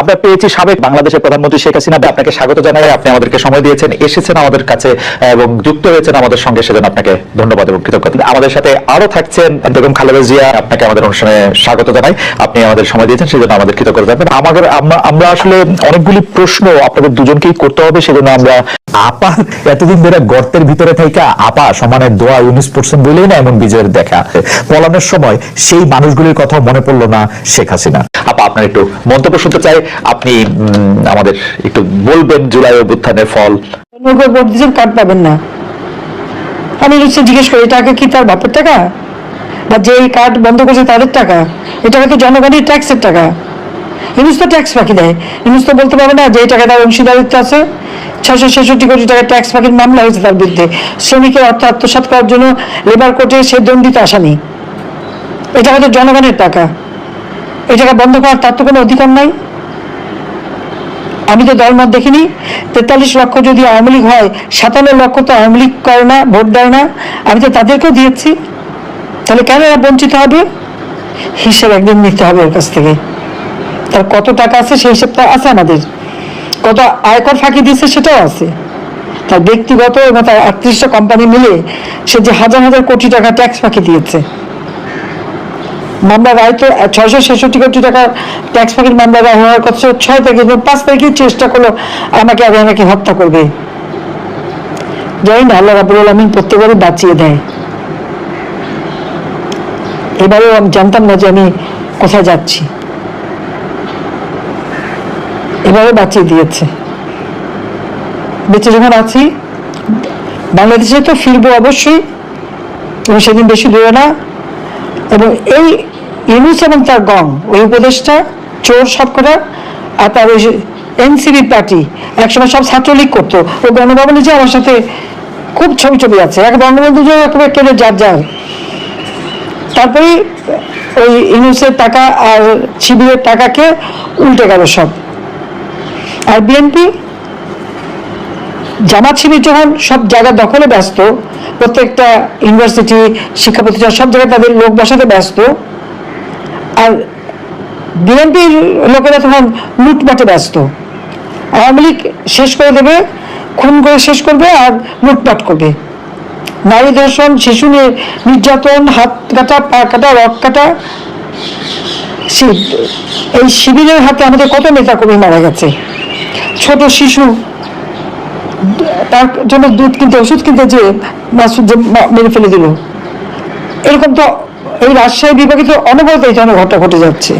আমরা পেয়েছি সাবেক বাংলাদেশের প্রধানমন্ত্রী শেখ হাসিনা আপনাকে স্বাগত জানাই, আপনি আমাদেরকে সময় দিয়েছেন, এসেছেন আমাদের কাছে এবং যুক্ত হয়েছেন আমাদের সঙ্গে, সেজন্য আপনাকে ধন্যবাদ এবং কৃতজ্ঞতা। আমাদের সাথে আরও থাকছেন বেগম খালেদা জিয়া, আপনাকে আমাদের অনুষ্ঠানে স্বাগত জানাই, আপনি আমাদের সময় দিয়েছেন, সেজন্য আমাদের কৃতজ্ঞতা জানাবেন। আমাদের আমরা আসলে অনেকগুলি প্রশ্ন আপনাদের দুজনকেই করতে হবে, সেজন্য আমরা আপা, এতদিন ধরে গর্তের ভিতরে থাইকা আপা সমানে দোয়া ইউনিস পড়ছেন বলেই না এমন বিজয়ের দেখা। পলানোর সময় সেই মানুষগুলির কথা মনে পড়ল না শেখ হাসিনা। আপা, আপনার একটু মন্তব্য শুনতে চাই। আপনি আমাদের একটু বলবেন জুলাই অভ্যুত্থানের ফল। ভোট কার্ড পাবেন না। আমি হচ্ছে জিজ্ঞেস করি আগে কি তার বাপের টাকা? বা যে এই কার্ড বন্ধ করছে তাদের টাকা? এটা তো জনগণের ট্যাক্সের টাকা? ইনুস তো ট্যাক্স ফাঁকি দেয়। ইনুস তো বলতে পারবে না যে এই টাকা তার অংশীদারিত্ব আছে। ছশো ছেষট্টি কোটি টাকা ট্যাক্স ফাঁকির মামলা হয়েছে তার বিরুদ্ধে। শ্রমিকের অর্থ আত্মসাৎ করার জন্য লেবার কোর্টে সে দণ্ডিত আসামি। এই টাকা তো জনগণের টাকা। এই টাকা বন্ধ করার তার তো কোনো অধিকার নাই। আমি তো দলমত দেখিনি। তেতাল্লিশ লক্ষ যদি আওয়ামী লীগ হয়, সাতান্ন লক্ষ তো আওয়ামী লীগ করে না, ভোট দেয় না। আমি তো তাদেরকেও দিয়েছি। তাহলে কেন এরা বঞ্চিত হবে? হিসেব একদিন নিতে হবে ওর কাছ থেকে। তার কত টাকা আছে সেই হিসেবটা আছে আমাদের। কত আয়কর ফাঁকি দিয়েছে সেটাও আছে। তার ব্যক্তিগত এবং তার আটত্রিশটা কোম্পানি মিলে সে যে হাজার হাজার কোটি টাকা ট্যাক্স ফাঁকি দিয়েছে। মামলা রায় তো ছয়শো ছেষট্টি কোটি টাকা ট্যাক্স ফাঁকির মামলা রায় হওয়ার কথা ছয় তারিখে পাঁচ তারিখে চেষ্টা করল, আমাকে আগে আমাকে হত্যা করবে। জানি না আল্লাহ রাবুল আলমিন প্রত্যেকবারই বাঁচিয়ে দেয়। এবারেও আমি জানতাম না যে আমি কোথায় যাচ্ছি। এবারে বাঁচিয়ে দিয়েছে। বেঁচে যখন আছি, বাংলাদেশে তো ফিরবো অবশ্যই তুমি সেদিন বেশি দূরে না। এবং এই ইউনুস এবং তার গং, ওই উপদেশটা চোর সবকটা আর তার ওই এনসিবি পার্টি, একসময় সব ছাত্রলীগ করতো। ও গণভবনে যে আমার সাথে খুব ছবি ছবি আছে, এক বঙ্গবন্ধু যে একেবারে কেটে যার যার। তারপরে ওই ইউনুসের টাকা আর শিবিরের টাকাকে উল্টে গেল সব। আর বিএনপি জামাত শিবির যখন সব জায়গা দখলে ব্যস্ত, প্রত্যেকটা ইউনিভার্সিটি শিক্ষা প্রতিষ্ঠান সব জায়গায় তাদের লোক বসাতে ব্যস্ত, আর বিএনপির লোকেরা তখন লুটপাটে ব্যস্ত। আওয়ামী লীগ শেষ করে দেবে, খুন করে শেষ করবে আর লুটপাট করবে। নারী ধর্ষণ, শিশু নির্যাতন, হাত কাটা, পা কাটা, রক কাটা এই শিবিরের হাতে আমাদের কত নেতা কর্মী মারা গেছে? ছোট শিশু, তার জন্য দুধ কিনতে, ওষুধ কিনতে যে মাসুদ যে মেরে ফেলে দিল। এরকম তো এই রাজশাহী বিভাগে তো অনবরত এই ধরনের ঘটনা ঘটে যাচ্ছে।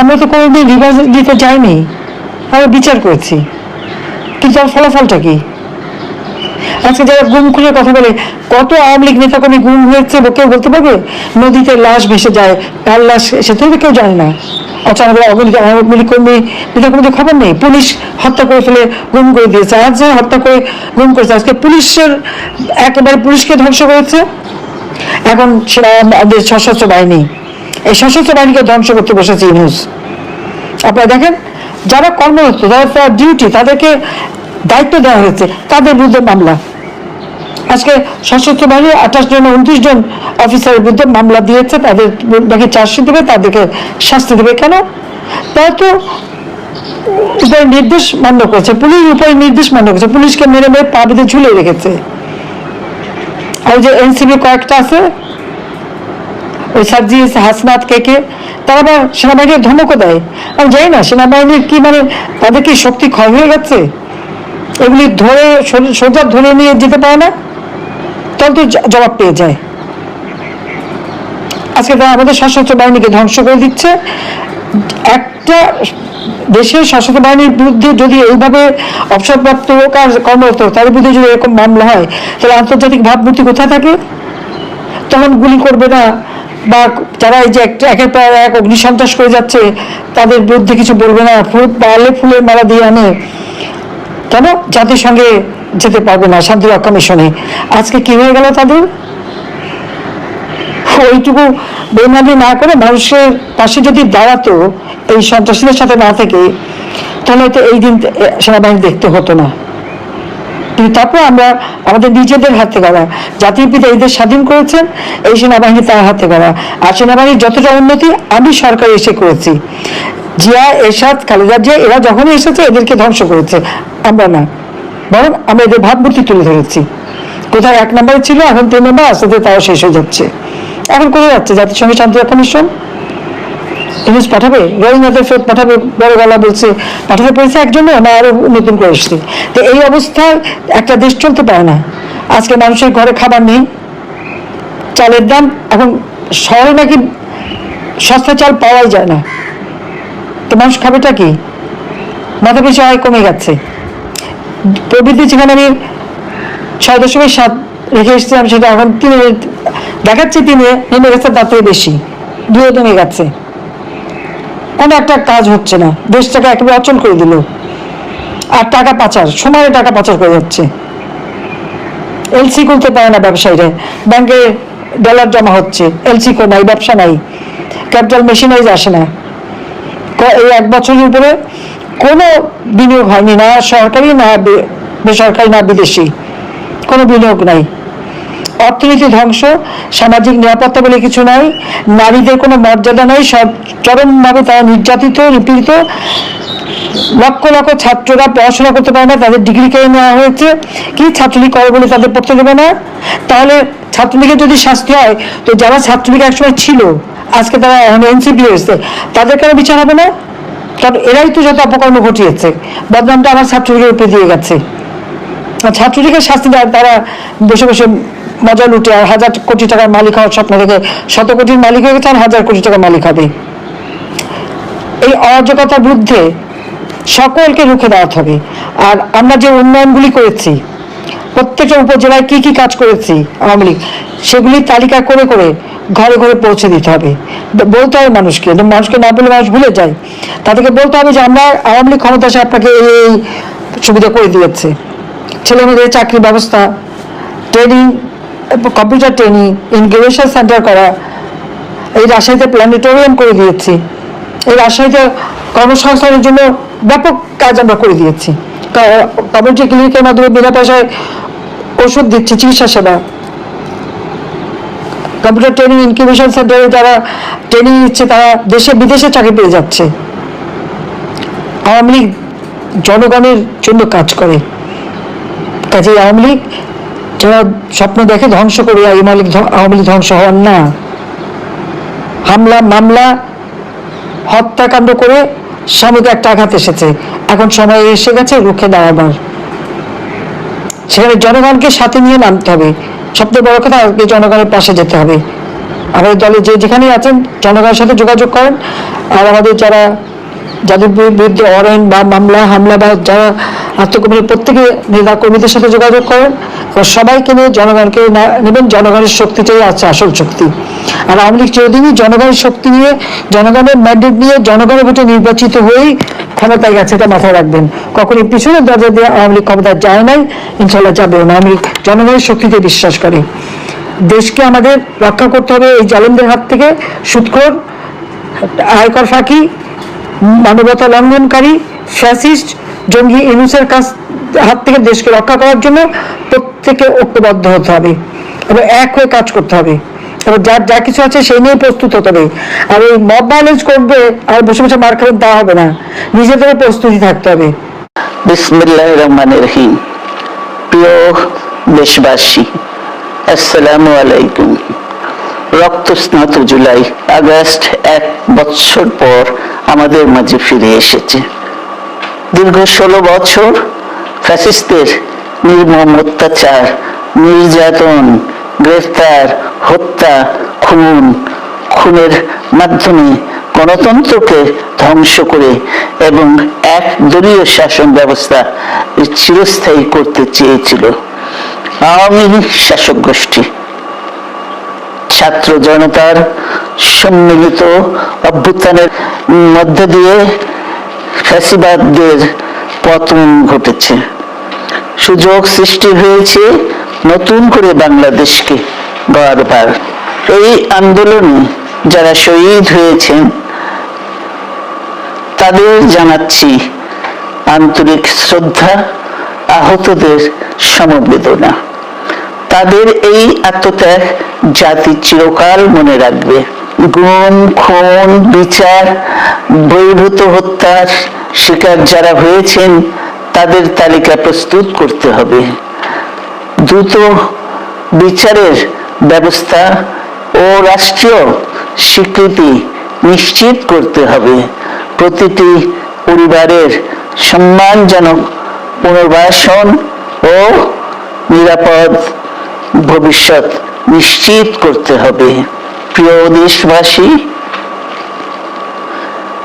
আমরা তো কোনোদিন রিভার্স দিতে যাইনি, আমরা বিচার করেছি। কিন্তু তার ফলাফলটা কি? আজকে যারা গুম খুলে কথা বলে, কত আওয়ামী লীগ নেতা কর্মী গুম হয়েছে, কেউ বলতে পারবে? নদীতে লাশ ভেসে যায় কার লাশ সেটা তো কেউ জানে না। লীগ আওয়ামী লীগ কর্মী নেতা কর্মীদের খবর নেই। পুলিশ হত্যা করে ফেলে, গুম করে দিয়েছে। আজ হত্যা করে গুম করেছে, আজকে পুলিশের একেবারে পুলিশকে ধ্বংস করেছে। এখন সেটা আমাদের সশস্ত্র বাহিনী। এই সশস্ত্র বাহিনীকে ধ্বংস করতে বসেছে ইউনুস আপনারা দেখেন, যারা কর্মরত, যারা ডিউটি, তাদেরকে দায়িত্ব দেওয়া হয়েছে। তাদের বিরুদ্ধে মামলা। আজকে সশস্ত্র বাহিনী আঠাশ জন, উনত্রিশ জন অফিসারের বিরুদ্ধে মামলা দিয়েছে, তাদের নাকি চার্জশিট দেবে, তাদেরকে শাস্তি দেবে কেন? তারা তো উপরে নির্দেশ মান্য করেছে, পুলিশ উপরে নির্দেশ মান্য করেছে, পুলিশকে মেরে মেরে পা বেঁধে ঝুলিয়ে রেখেছে। আর যে এনসিবি কয়েকটা আছে, ওই সার্জিস, হাসনাত, কে কে, তারা আবার সেনাবাহিনীর ধমকও দেয়। আমি জানি না, সেনাবাহিনীর কি মানে তাদের কি শক্তি ক্ষয় হয়ে গেছে? এগুলি ধরে সোজা ধরে নিয়ে যেতে পারে না? তখন তো জ- জবাব পেয়ে যায়। আজকে তারা আমাদের সশস্ত্র বাহিনীকে ধ্বংস করে দিচ্ছে। একটা দেশের সশস্ত্র বাহিনীর বিরুদ্ধে যদি এইভাবে অবসরপ্রাপ্ত হোক আর কর্মরত তাদের বিরুদ্ধে যদি এরকম মামলা হয়, তাহলে আন্তর্জাতিক ভাবমূর্তি কোথায় থাকে? তখন গুলি করবে না বা যারা এই যে একের পর এক অগ্নিসন্ত্রাস করে যাচ্ছে, তাদের বিরুদ্ধে কিছু বলবে না। ফুল পারলে ফুলের মালা দিয়ে আনে। কেন? জাতিসংঘে যেতে পারবে না, শান্তি রক্ষা মিশনে। আজকে কি হয়ে গেল তাদের? ওইটুকু বেমানি না করে মানুষের পাশে যদি দাঁড়াতো, এই সন্ত্রাসীদের সাথে না থেকে, তাহলে তো এই দিন সেনাবাহিনী দেখতে হতো না। কিন্তু তারপর আমরা, আমাদের নিজেদের হাতে গড়া জাতির পিতা এদের স্বাধীন করেছেন, এই সেনাবাহিনী তার হাতে গড়া আর সেনাবাহিনীর যতটা উন্নতি আমি সরকার এসে করেছি। জিয়া, এরশাদ, খালেদা জিয়া, এরা যখনই এসেছে, এদেরকে ধ্বংস করেছে। আমরা না। বরং আমরা এদের ভাবমূর্তি তুলে ধরেছি। কোথায় এক নম্বরে ছিল, এখন তিন নম্বর, আস্তে তাও শেষ হয়ে যাচ্ছে। এখন কোথায় যাচ্ছে? জাতিসংঘ শান্তি কমিশন ইংলিশ পাঠাবে? রবীন্দ্রনাথের ফেরত পাঠাবে? বড় গলা বলছে, পাঠাতে পেরেছে একজনও? না, আরও নতুন করে এসছে। তো এই অবস্থায় একটা দেশ চলতে পারে না। আজকে মানুষের ঘরে খাবার নেই, চালের দাম, এখন শহরে নাকি সস্তা চাল পাওয়াই যায় না। তো মানুষ খাবেটা কি? মাথা পিছু আয় কমে গেছে। প্রবৃদ্ধি যেখানে আমি ছয় দশমিক সাত রেখে এসেছিলাম, সেটা এখন তিনে দেখাচ্ছে তিনে নেমে গেছে তার থেকে বেশি দুয়ে নেমে গেছে। কোনো একটা কাজ হচ্ছে না, দেশটাকে একেবারে অচল করে দিল। আর টাকা পাচার সময়ে টাকা পাচার করে যাচ্ছে। এলসি করতে পারে না ব্যবসায়ীরা, ব্যাংকে ডলার জমা হচ্ছে, এলসি কো নাই, ব্যবসা নাই ক্যাপিটাল মেশিনারিজ আসে না। এই এক বছরের উপরে কোনো বিনিয়োগ হয়নি, না সরকারি, না বেসরকারি, না বিদেশি। কোনো বিনিয়োগ নাই। অর্থনীতি ধ্বংস, সামাজিক নিরাপত্তা বলে কিছু নাই, নারীদের কোনো মর্যাদা নাই, সব চরমভাবে তারা নির্যাতিত, নিপীড়িত। লক্ষ লক্ষ ছাত্ররা পড়াশোনা করতে পারে না, তাদের ডিগ্রি কেড়ে নেওয়া হয়েছে। কি ছাত্রলীগ করে বলে তাদের পড়তে দেবে না? তাহলে ছাত্রলীগের যদি শাস্তি হয়, তো যারা ছাত্রলীগ একসময় ছিল, আজকে তারা এনসিপি হয়েছে, তাদের কেন বিচার হবে না? কারণ এরাই তো যত অপকর্ম ঘটিয়েছে। বদনামটা আমার ছাত্রলীগের উপরে দিয়ে গেছে। ছাত্রলীগের শাস্তি তারা বসে বসে মজা লুটে, আর হাজার কোটি টাকার মালিক হওয়ার স্বপ্ন দেখে, শত কোটির মালিক হয়ে গেছে আর হাজার কোটি টাকার মালিক হবে। এই অরাজকতার বিরুদ্ধে সকলকে রুখে দাঁড়াতে হবে। আর আমরা যে উন্নয়নগুলি করেছি প্রত্যেকটা উপজেলায় কি কি কাজ করেছি আওয়ামী লীগ, সেগুলি তালিকা করে করে ঘরে ঘরে পৌঁছে দিতে হবে। বলতে হবে মানুষকে মানুষকে না বলে মানুষ ভুলে যায়। তাদেরকে বলতে হবে যে আমরা আওয়ামী লীগ ক্ষমতা এসে আপনাকে এই সুবিধা করে দিয়েছে। ছেলে মেয়েদের চাকরির ব্যবস্থা training computer training incubation centre করা, এই রাজশাহীতে প্ল্যানেটোরিয়াম করে দিয়েছি। এই রাজশাহীতে কর্মসংস্থানের জন্য ব্যাপক কাজ আমরা করে দিয়েছি। কমিউনিটি ক্লিনিকের মাধ্যমে বিনা পয়সায় ওষুধ দিচ্ছি, চিকিৎসা সেবা। কম্পিউটার ট্রেনিং ইনকিউবেশন সেন্টারে যারা ট্রেনিং নিচ্ছে, তারা দেশে, বিদেশে চাকরি পেয়ে যাচ্ছে। আওয়ামী লীগ জনগণের জন্য কাজ করে। কাজে আওয়ামী লীগ, যারা স্বপ্ন দেখে ধ্বংস করে আওয়ামী লীগ আওয়ামী লীগ ধ্বংস হন না। হামলা, মামলা, হত্যাকাণ্ড করে স্বামীকে একটা আঘাত এসেছে। এখন সময় এসে গেছে রুখে দাঁড়াবার। সেখানে জনগণকে সাথে নিয়ে নামতে হবে। সবচেয়ে বড় কথা জনগণের পাশে যেতে হবে। আমাদের দলে যে যেখানেই আছেন, জনগণের সাথে যোগাযোগ করেন। আর আমাদের যারা যাদের বিরুদ্ধে অরেন বা মামলা, হামলা বা যারা আত্মকর্মী প্রত্যেকে নেতা কর্মীদের সাথে যোগাযোগ করেন সবাইকে নিয়ে জনগণকে নেবেন। জনগণের শক্তিটাই আছে আসল শক্তি। আর আওয়ামী লীগ চিরদিনই জনগণের শক্তি নিয়ে, জনগণের ম্যান্ডেট নিয়ে জনগণের ভোটে নির্বাচিত হয়েই ক্ষমতায় গেছে এটা মাথায় রাখবেন। কখন এই পিছনের দরজা দিয়ে আওয়ামী লীগ ক্ষমতায় যায় নাই ইনশাল্লাহ যাবে না। লীগ জনগণের শক্তিতে বিশ্বাস করে। দেশকে আমাদের রক্ষা করতে হবে এই জালেমদের হাত থেকে। সুৎখোর, আয়কর ফাঁকি, মানবতা লঙ্ঘনকারী, ফ্যাসিস্ট, জঙ্গি ইনুসের কাছ, হাত থেকে দেশকে রক্ষা করার জন্য প্রত্যেকে ঐক্যবদ্ধ হতে হবে এবং এক হয়ে কাজ করতে হবে। এবং যার যা কিছু আছে সেই নিয়ে প্রস্তুত হতে হবে। আর এই মব ভায়োলেন্স করবে আর বসে বসে মার খাবেন তা হবে না। নিজেদেরও প্রস্তুতি থাকতে হবে। বিসমিল্লাহ রহমান রহিম। প্রিয় দেশবাসী, আসসালামু আলাইকুম। জুলাই, আগস্ট এক বছর পর আমাদের মাঝে ফিরে এসেছে। দীর্ঘ ষোলো বছর ফ্যাসিস্টদের নির্মম অত্যাচার, নির্যাতন গ্রেফতার, হত্যা, খুন, খুনের মাধ্যমে গণতন্ত্রকে ধ্বংস করে এবং এক দলীয় শাসন ব্যবস্থা চিরস্থায়ী করতে চেয়েছিল। আওয়ামী লীগ শাসক গোষ্ঠী। ছাত্র জনতার সম্মিলিত অভ্যুত্থানের মধ্য দিয়ে ফ্যাসিবাদদের পতন ঘটেছে। সুযোগ সৃষ্টি হয়েছে নতুন করে বাংলাদেশকে গড়বার এই আন্দোলনে যারা শহীদ হয়েছেন, তাদের জানাচ্ছি আন্তরিক শ্রদ্ধা, আহতদের সমবেদনা। তাদের এই আত্মত্যাগ জাতি চিরকাল মনে রাখবে। গুম, খুন, বিচার, বহির্ভূত হত্যার শিকার যারা হয়েছেন, তাদের তালিকা প্রস্তুত করতে হবে। দ্রুত বিচারের ব্যবস্থা ও রাষ্ট্রীয় স্বীকৃতি নিশ্চিত করতে হবে। প্রতিটি পরিবারের সম্মানজনক পুনর্বাসন ও নিরাপদ ভবিষ্যৎ নিশ্চিত করতে হবে। প্রিয় দেশবাসী,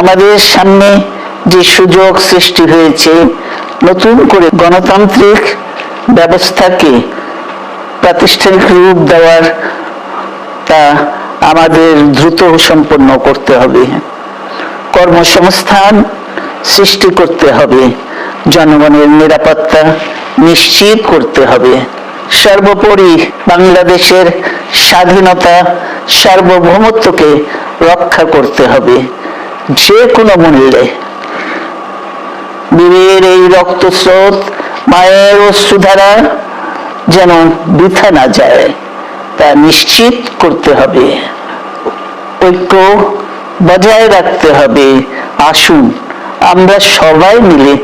আমাদের সামনে যে সুযোগ সৃষ্টি হয়েছে, নতুন করে গণতান্ত্রিক ব্যবস্থাকে প্রাতিষ্ঠানিক রূপ দেওয়ার তা আমাদের দ্রুত সম্পন্ন করতে হবে। কর্মসংস্থান সৃষ্টি করতে হবে। জনগণের নিরাপত্তা নিশ্চিত করতে হবে। সর্বোপরি বাংলাদেশের স্বাধীনতা সার্বভৌমত্বকে রক্ষা করতে হবে। যে কোনো মূল্যে। বীরের এই রক্তস্রোত মায়ের অশ্রুধারা যেন বৃথা না যায়, তা নিশ্চিত করতে হবে। ঐক্য বজায় রাখতে হবে। আসুন, আমরা সবাই মিলে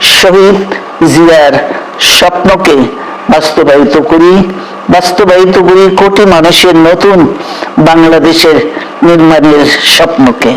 শহীদ জিয়ার স্বপ্নকে বাস্তবায়িত করি। বাস্তবায়িত করি কোটি মানুষের নতুন বাংলাদেশের নির্মাণের স্বপ্নকে।